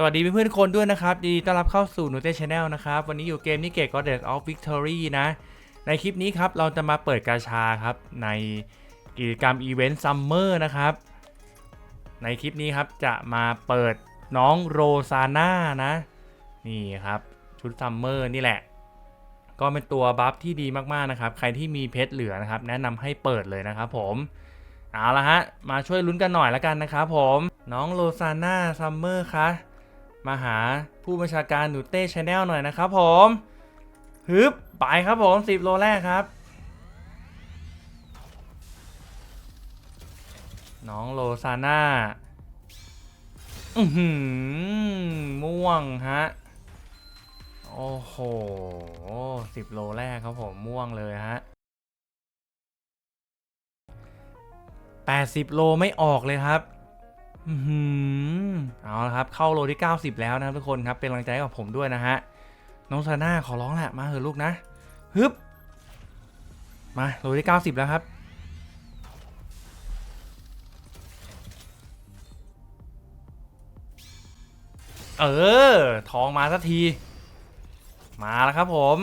สวัสดีเพื่อนๆทุกคนด้วยนะครับยินดีต้อนรับเข้าสู่ n u t e Channel นะครับ วันนี้อยู่เกมนี้เกต Goddess of Victory นะ ในคลิปนี้ครับ เราจะมาเปิดกาชาครับ ในกิจกรรมอีเวนต์ซัมเมอร์นะครับ ในคลิปนี้ครับจะมาเปิดน้องโรซาน่านะ นี่ครับ ชุดซัมเมอร์นี่แหละ ก็เป็นตัวบัฟที่ดีมากๆนะครับ ใครที่มีเพชรเหลือนะครับ แนะนำให้เปิดเลยนะครับผมเอาละฮะมาช่วยลุ้นกันหน่อยแล้วกันนะครับผมน้องโรซาน่าซัมเมอร์คะ มาหาผู้บัญชาการหนูเต้ชาแนลหน่อยนะครับผมฮึบไปครับผม10โลแรกครับ น้องโลซาน่าอือหือม่วงฮะ โอ้โห10โลแรกครับผมม่วงเลยฮะ80โลไม่ออกเลยครับ อือหือเอาละครับ เข้าโลที่ 90 แล้วนะทุกคนครับ เป็นกำลังใจกับผมด้วยนะฮะ น้องซาน่าขอร้องแหละ มาเถอะลูกนะ ฮึบ มาโลที่ 90 แล้วครับ เออ ทองมาสักที มาแล้วครับผม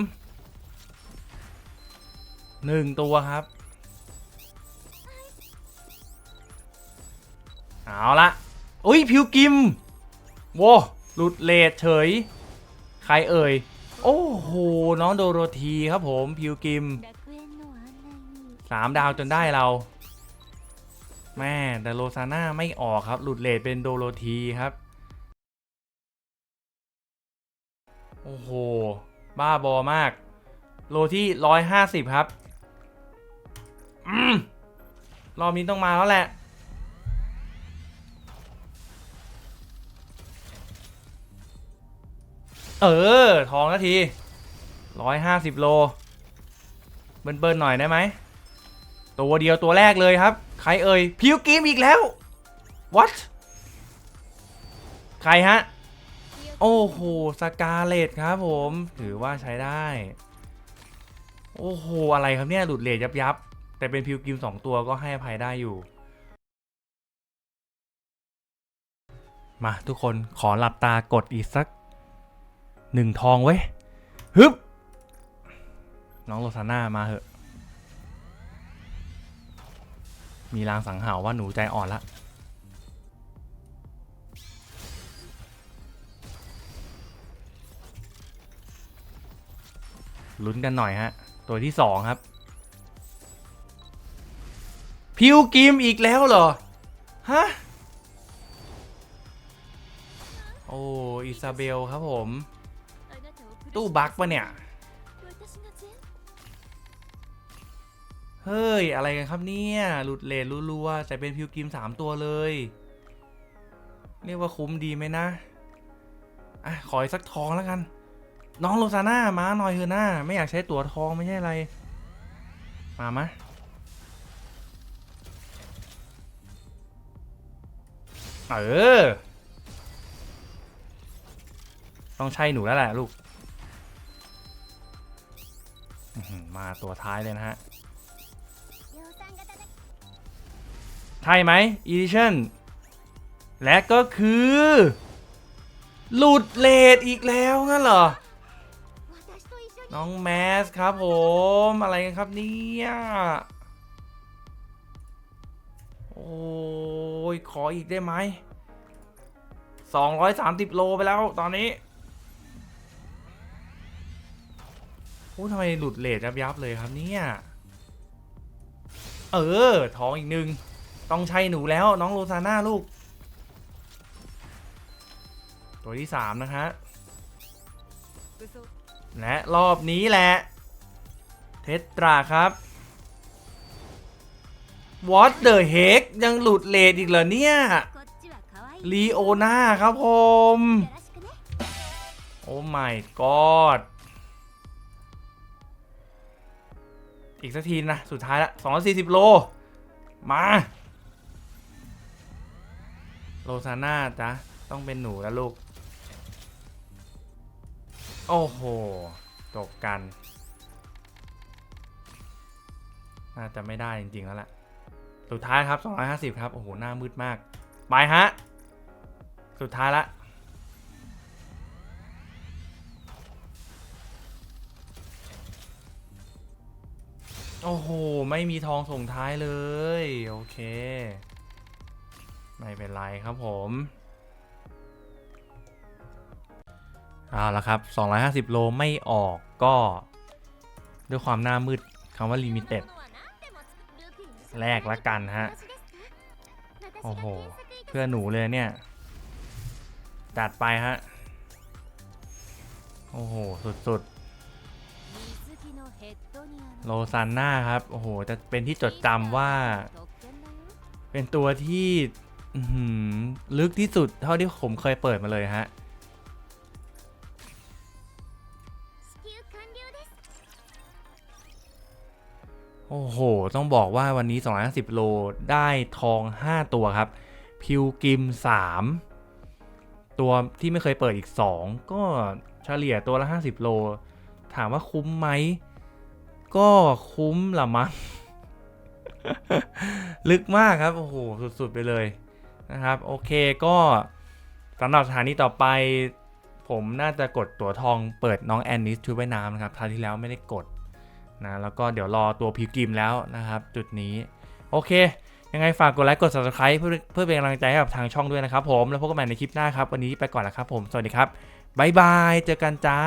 หนึ่งตัวครับ เอาละอุ้ยพิวกิมโว้หลุดเลทเฉย ใครเอ่ย โอ้โห น้องโดโรธีครับผมพิวกิมสามดาวจนได้เรา แม่แต่โลซาน่าไม่ออกครับ หลุดเลทเป็นโดโรธีครับ โอ้โห บ้าบอมาก โลที่ร้อยห้าสิบครับ รอบนี้ต้องมาแล้วแหละ เออ ทองนาทีร้อยห้าสิบโล เบิ้ลๆหน่อยได้ไหม ตัวเดียวตัวแรกเลยครับ ใครเอ่ย พิวกิมอีกแล้ว what ใครฮะ โอ้โห สกาเลตครับผม ถือว่าใช้ได้ โอ้โห อะไรครับเนี่ย หลุดเลทยับยับ แต่เป็นพิวกิมสองตัวก็ให้อภัยได้อยู่มาทุกคนขอหลับตากดอีกสัก หนึ่งทองไว้ฮึบน้องโรซาน่ามาเหอะ มีลางสังหาวว่าหนูใจอ่อนละลุ้นกันหน่อยฮะ ตัวที่สองครับ พิวกิมอีกแล้วเหรอ ฮะ โอ้ อิซาเบลครับผม ตู้บั๊กปะเนี่ย เฮ้ย อะไรกันครับเนี่ย หลุดเลนรัวๆแต่เป็นพิวกิมสามตัวเลย เรียกว่าคุ้มดีไหมนะ อะ ขออีกสักทองแล้วกัน น้องโรซาน่ามาหน่อยเถอะหน้า ไม่อยากใช้ตัวทองไม่ใช่อะไร มามะเออ ต้องใช่หนูแล้วแหละลูกาตัวท้ายเลยนะฮะ ใช่ไหม Edition และก็คือ หลุดเลดอีกแล้วงั้นเหรอ น้องแมสครับผม อะไรกันครับเนี่ยโอ้ย ขออีกได้ไหม 230 โลไปแล้วตอนนี้ โอ้ทำไมหลุดเลทยับยับเลยครับเนี่ย เออท้องอีกหนึ่งต้องใช่หนูแล้วน้องโรซาน่าลูก ตัวที่สามนะฮะและรอบนี้แหละ เทสตราครับวอตเ the heck ยังหลุดเลทอีกเหรอเนี่ยลีโอนาครับผม โอ้ไ my god อีกสักทีนะ สุดท้ายละ240โล มาโรซาน่าจ้ะต้องเป็นหนูแล้วลูก โอ้โหจบกัน น่าจะไม่ได้จริง ๆ แล้วแหละสุดท้ายครับ 250 ครับ โอ้โห หน้ามืดมาก ไปฮะ สุดท้ายละ โอ้โห ไม่มีทองส่งท้ายเลย โอเค ไม่เป็นไรครับผมเอาละครับ 250 โลไม่ออกก็ ด้วยความหน้ามืดคำว่า limited แลกละกันฮะ โอ้โห เพื่อหนูเลยเนี่ย จัดไปฮะ โอ้โห สุดๆ โลซานน่าครับ โอ้โห จะเป็นที่จดจำว่า เป็นตัวที่ลึกที่สุดเท่าที่ผมเคยเปิดมาเลยฮะ โอ้โห ต้องบอกว่าวันนี้ 250 โลได้ทอง 5 ตัวครับ พิวกิม 3 ตัวที่ไม่เคยเปิดอีก 2 ก็เฉลี่ยตัวละ 50 โล ถามว่าคุ้มไหม ก็คุ้มละมั้งลึกมากครับ โอ้โห สุด ๆ ไปเลยนะครับ โอเคก็สำหรับสถานีต่อไป ผมน่าจะกดตัวทองเปิดน้องแอนนิสชุดว่ายน้ำนะครับคราวที่แล้วไม่ได้กดนะแล้วก็เดี๋ยวรอตัวพิวกิมแล้วนะครับ จุดนี้ โอเค ยังไงฝากกดไลค์กด subscribe เพื่อเพื่อเป็นกำลังใจให้กับทางช่องด้วยนะครับผม แล้วพบกันใหม่ในคลิปหน้าครับ วันนี้ไปก่อนล้วครับผม สวัสดีครับบ๊ายบาย เจอกันจ้า